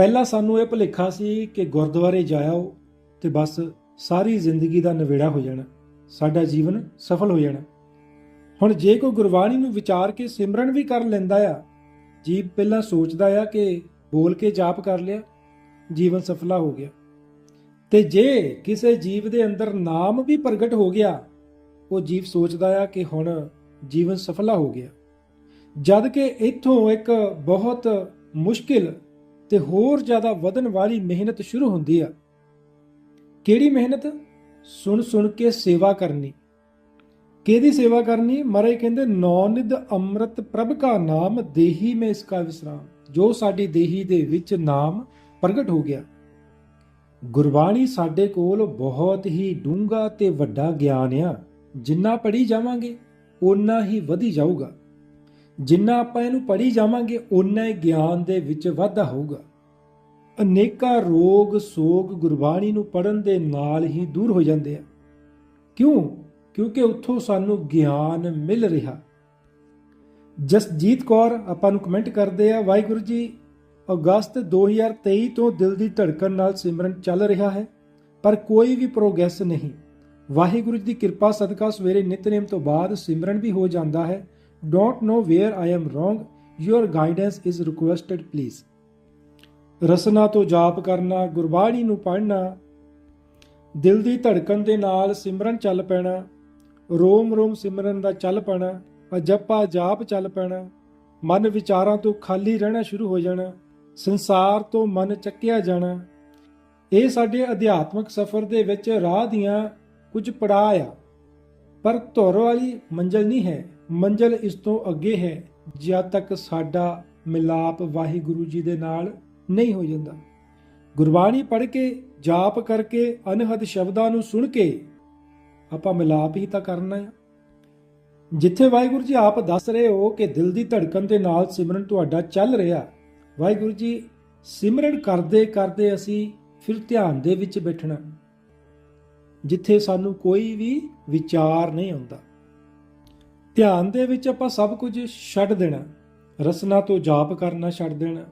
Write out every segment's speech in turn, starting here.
ਪਹਿਲਾਂ ਸਾਨੂੰ ਇਹ ਭੁਲੇਖਾ ਸੀ ਕਿ ਗੁਰਦੁਆਰੇ ਜਾਇਓ ਤੇ ਬਸ ਸਾਰੀ ਜ਼ਿੰਦਗੀ ਦਾ ਨਵੇੜਾ ਹੋ ਜਾਣਾ, ਸਾਡਾ ਜੀਵਨ ਸਫਲ ਹੋ ਜਾਣਾ। ਹੁਣ ਜੇ ਕੋਈ ਗੁਰਬਾਣੀ ਨੂੰ ਵਿਚਾਰ ਕੇ ਸਿਮਰਨ ਵੀ ਕਰ ਲੈਂਦਾ ਆ, ਜੀਵ ਪਹਿਲਾਂ ਸੋਚਦਾ ਆ ਕਿ ਬੋਲ ਕੇ ਜਾਪ ਕਰ ਲਿਆ, ਜੀਵਨ ਸਫਲਾ ਹੋ ਗਿਆ। ਤੇ ਜੇ ਕਿਸੇ ਜੀਵ ਦੇ ਅੰਦਰ ਨਾਮ ਵੀ ਪ੍ਰਗਟ ਹੋ ਗਿਆ, ਉਹ ਜੀਵ ਸੋਚਦਾ ਆ ਕਿ ਹੁਣ ਜੀਵਨ ਸਫਲਾ ਹੋ ਗਿਆ। ਜਦ ਕਿ ਇੱਥੋਂ ਇੱਕ ਬਹੁਤ ਮੁਸ਼ਕਿਲ ਤੇ ਹੋਰ ਜ਼ਿਆਦਾ ਵਧਣ ਵਾਲੀ ਮਿਹਨਤ ਸ਼ੁਰੂ ਹੁੰਦੀ ਆ। ਕਿਹੜੀ ਮਿਹਨਤ? ਸੁਣ ਸੁਣ ਕੇ ਸੇਵਾ ਕਰਨੀ। ਕਿਹਦੀ ਸੇਵਾ ਕਰਨੀ? ਮਰੇ ਕਹਿੰਦੇ ਨੌਨਿਦ ਅੰਮ੍ਰਿਤ ਪ੍ਰਭ ਕਾ ਨਾਮ ਦੇਹੀ ਮੈਂ ਇਸ ਕਾ ਵਿਸਰਾਮ। ਜੋ ਸਾਡੀ ਦੇਹੀ ਦੇ ਵਿੱਚ ਨਾਮ ਪ੍ਰਗਟ ਹੋ ਗਿਆ। ਗੁਰਬਾਣੀ ਸਾਡੇ ਕੋਲ ਬਹੁਤ ਹੀ ਡੂੰਘਾ ਤੇ ਵੱਡਾ ਗਿਆਨ ਆ। ਜਿੰਨਾ ਪੜ੍ਹੀ ਜਾਵਾਂਗੇ, ਓਨਾ ਹੀ ਵਧੀ ਜਾਊਗਾ। ਜਿੰਨਾ ਆਪਾਂ ਇਹਨੂੰ ਪੜ੍ਹੀ ਜਾਵਾਂਗੇ, ਓਨਾ ਹੀ ਗਿਆਨ ਦੇ ਵਿੱਚ ਵਾਧਾ ਹੋਊਗਾ ਅਨੇਕਾਂ ਰੋਗ, ਸੋਗ, ਗੁਰਬਾਣੀ ਨੂੰ ਪੜਨ ਦੇ ਨਾਲ ਹੀ ਦੂਰ ਹੋ ਜਾਂਦੇ ਆ। ਕਿਉਂ? ਕਿਉਂਕਿ ਉੱਥੋਂ ਸਾਨੂੰ ਗਿਆਨ ਮਿਲ ਰਿਹਾ। ਜਸਜੀਤ ਕੌਰ, ਆਪਾਂ ਨੂੰ ਕਮੈਂਟ ਕਰਦੇ ਆ, ਵਾਹਿਗੁਰੂ ਜੀ, ਅਗਸਤ 2023 ਤੋਂ ਦਿਲ ਦੀ ਧੜਕਣ ਨਾਲ ਸਿਮਰਨ ਚੱਲ ਰਿਹਾ ਹੈ, ਪਰ ਕੋਈ ਵੀ ਪ੍ਰੋਗਰੈਸ ਨਹੀਂ। ਵਾਹਿਗੁਰੂ ਜੀ ਦੀ ਕਿਰਪਾ ਸਦਕਾ ਸਵੇਰੇ ਨਿਤਨੇਮ ਤੋਂ ਬਾਅਦ ਸਿਮਰਨ ਵੀ ਹੋ ਜਾਂਦਾ ਹੈ। Don't know where I am wrong your guidance is requested please ਰਸਨਾ ਤੋਂ ਜਾਪ ਕਰਨਾ, ਗੁਰਬਾਣੀ ਨੂੰ ਪੜ੍ਹਨਾ, ਦਿਲ ਦੀ ਧੜਕਣ ਦੇ ਨਾਲ ਸਿਮਰਨ ਚੱਲ ਪੈਣਾ, ਰੋਮ ਰੋਮ ਸਿਮਰਨ ਦਾ ਚੱਲ ਪੈਣਾ, ਅਜੱਪਾ ਜਾਪ ਚੱਲ ਪੈਣਾ, ਮਨ ਵਿਚਾਰਾਂ ਤੋਂ ਖਾਲੀ ਰਹਿਣਾ ਸ਼ੁਰੂ ਹੋ ਜਾਣਾ, ਸੰਸਾਰ ਤੋਂ ਮਨ ਚੱਕਿਆ ਜਾਣਾ। ਇਹ ਸਾਡੇ ਅਧਿਆਤਮਿਕ ਸਫ਼ਰ ਦੇ ਵਿੱਚ ਰਾਹ ਦੀਆਂ ਕੁਝ ਪੜਾਅ ਆ। ਪਰ ਧੁਰ ਵਾਲੀ ਮੰਜ਼ਲ ਨਹੀਂ ਹੈ। ਮੰਜ਼ਲ ਇਸ ਤੋਂ ਅੱਗੇ ਹੈ, ਜਦ ਤੱਕ ਸਾਡਾ ਮਿਲਾਪ ਵਾਹਿਗੁਰੂ ਜੀ ਦੇ ਨਾਲ ਨਹੀਂ ਹੋ ਜਾਂਦਾ। ਗੁਰਬਾਣੀ ਪੜ੍ਹ ਕੇ, ਜਾਪ ਕਰਕੇ, ਅਨਹਦ ਸ਼ਬਦਾਂ ਨੂੰ ਸੁਣ ਕੇ ਆਪਾਂ ਮਿਲਾਪ ਹੀ ਤਾਂ ਕਰਨਾ ਹੈ। ਜਿੱਥੇ ਵਾਹਿਗੁਰੂ ਜੀ ਆਪ ਦੱਸ ਰਹੇ ਹੋ ਕਿ ਦਿਲ ਦੀ ਧੜਕਣ ਦੇ ਨਾਲ ਸਿਮਰਨ ਤੁਹਾਡਾ ਚੱਲ ਰਿਹਾ, ਵਾਹਿਗੁਰੂ ਜੀ ਸਿਮਰਨ ਕਰਦੇ ਕਰਦੇ ਅਸੀਂ ਫਿਰ ਧਿਆਨ ਦੇ ਵਿੱਚ ਬੈਠਣਾ, ਜਿੱਥੇ ਸਾਨੂੰ ਕੋਈ ਵੀ ਵਿਚਾਰ ਨਹੀਂ ਆਉਂਦਾ। ਧਿਆਨ ਦੇ ਵਿੱਚ ਆਪਾਂ ਸਭ ਕੁਝ ਛੱਡ ਦੇਣਾ। ਰਸਨਾ ਤੋਂ ਜਾਪ ਕਰਨਾ ਛੱਡ ਦੇਣਾ।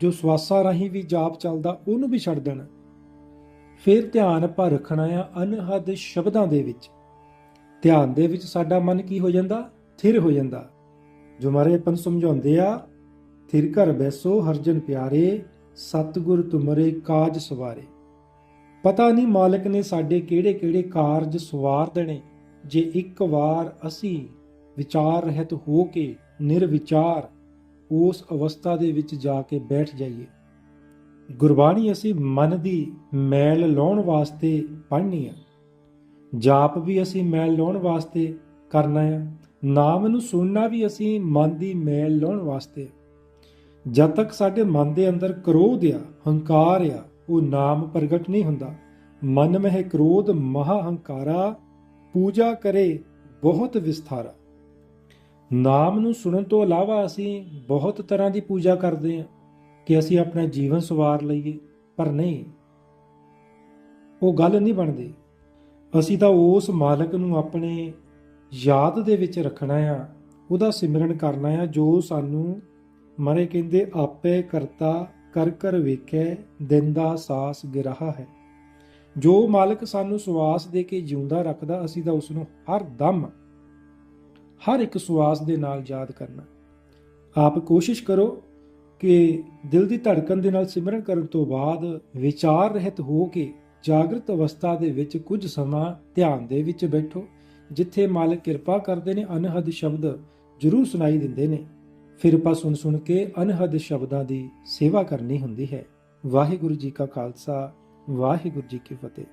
ਜੋ ਸਵਾਸਾਂ ਰਾਹੀਂ ਵੀ ਜਾਪ ਚੱਲਦਾ, ਉਹਨੂੰ ਵੀ ਛੱਡ ਦੇਣਾ। ਫਿਰ ਧਿਆਨ ਆਪਾਂ ਰੱਖਣਾ ਆ ਅਨਹਦ ਸ਼ਬਦਾਂ ਦੇ ਵਿੱਚ। ਧਿਆਨ ਦੇ ਵਿੱਚ ਸਾਡਾ ਮਨ ਕੀ ਹੋ ਜਾਂਦਾ? ਥਿਰ ਹੋ ਜਾਂਦਾ। ਜੋ ਮਾਰੇ ਪੰਨ ਸਮਝਾਉਂਦੇ ਆ, ਥਿਰ ਘਰ ਬੈਸੋ ਹਰਜਨ ਪਿਆਰੇ, ਸਤਿਗੁਰ ਤੁਮਰੇ ਕਾਜ ਸਵਾਰੇ। ਪਤਾ ਨਹੀਂ ਮਾਲਕ ਨੇ ਸਾਡੇ ਕਿਹੜੇ ਕਿਹੜੇ ਕਾਰਜ ਸਵਾਰ ਦੇਣੇ। ਜੇ ਇੱਕ ਵਾਰ ਅਸੀਂ ਵਿਚਾਰ ਰਹਿਤ ਹੋ ਕੇ ਨਿਰਵਿਚਾਰ ਉਸ ਅਵਸਥਾ ਦੇ ਵਿੱਚ ਜਾ ਕੇ ਬੈਠ ਜਾਈਏ। ਗੁਰਬਾਣੀ ਅਸੀਂ ਮਨ ਦੀ ਮੈਲ ਲਾਉਣ ਵਾਸਤੇ ਪੜ੍ਹਨੀ ਆ। ਜਾਪ ਵੀ ਅਸੀਂ ਮੈਲ ਲਾਉਣ ਵਾਸਤੇ ਕਰਨਾ ਆ। ਨਾਮ ਨੂੰ ਸੁਣਨਾ ਵੀ ਅਸੀਂ ਮਨ ਦੀ ਮੈਲ ਲਾਉਣ ਵਾਸਤੇ ਜਦ ਤੱਕ ਸਾਡੇ ਮਨ ਦੇ ਅੰਦਰ ਕ੍ਰੋਧ ਆ, ਹੰਕਾਰ ਆ, ਉਹ ਨਾਮ ਪ੍ਰਗਟ ਨਹੀਂ ਹੁੰਦਾ। ਮਨ ਮਹਿ ਕ੍ਰੋਧ ਮਹਾ ਹੰਕਾਰਾ ਪੂਜਾ ਕਰੇ ਬਹੁਤ ਵਿਸਥਾਰਾ। ਨਾਮ ਨੂੰ ਸੁਣਨ ਤੋਂ ਇਲਾਵਾ ਅਸੀਂ ਬਹੁਤ ਤਰ੍ਹਾਂ ਦੀ ਪੂਜਾ ਕਰਦੇ ਹਾਂ ਕਿ ਅਸੀਂ ਆਪਣਾ ਜੀਵਨ ਸਵਾਰ ਲਈਏ, ਪਰ ਨਹੀਂ, ਉਹ ਗੱਲ ਨਹੀਂ ਬਣਦੀ। ਅਸੀਂ ਤਾਂ ਉਸ ਮਾਲਕ ਨੂੰ ਆਪਣੇ ਯਾਦ ਦੇ ਵਿੱਚ ਰੱਖਣਾ ਆ, ਉਹਦਾ ਸਿਮਰਨ ਕਰਨਾ ਆ, ਜੋ ਸਾਨੂੰ ਮਰੇ ਕਹਿੰਦੇ, ਆਪੇ ਕਰਤਾ ਕਰ ਕਰ ਵੇਖੈ ਦਿਨ ਦਾ ਸਾਸ ਗਿਰਹਾ ਹੈ। ਜੋ ਮਾਲਕ ਸਾਨੂੰ ਸਵਾਸ ਦੇ ਕੇ ਜਿਉਂਦਾ ਰੱਖਦਾ, ਅਸੀਂ ਤਾਂ ਉਸ ਨੂੰ ਹਰ ਦਮ ਹਰ ਇੱਕ ਸਵਾਸ ਦੇ ਨਾਲ ਯਾਦ ਕਰਨਾ। ਆਪ ਕੋਸ਼ਿਸ਼ ਕਰੋ ਕਿ ਦਿਲ ਦੀ ਧੜਕਣ ਦੇ ਨਾਲ ਸਿਮਰਨ ਕਰਨ ਤੋਂ ਬਾਅਦ ਵਿਚਾਰ ਰਹਿਤ ਹੋ ਕੇ ਜਾਗਰਤ ਅਵਸਥਾ ਦੇ ਵਿੱਚ ਕੁਝ ਸਮਾਂ ਧਿਆਨ ਦੇ ਵਿੱਚ ਬੈਠੋ, ਜਿੱਥੇ ਮਾਲਕ ਕਿਰਪਾ ਕਰਦੇ ਨੇ, ਅਨਹਦ ਸ਼ਬਦ ਜ਼ਰੂਰ ਸੁਣਾਈ ਦਿੰਦੇ ਨੇ। ਫਿਰ ਆਪਾਂ ਸੁਣ ਸੁਣ ਕੇ ਅਨਹਦ ਸ਼ਬਦਾਂ ਦੀ ਸੇਵਾ ਕਰਨੀ ਹੁੰਦੀ ਹੈ। ਵਾਹਿਗੁਰੂ ਜੀ ਕਾ ਖਾਲਸਾ, ਵਾਹਿਗੁਰੂ ਜੀ ਕੀ ਫਤਿਹ।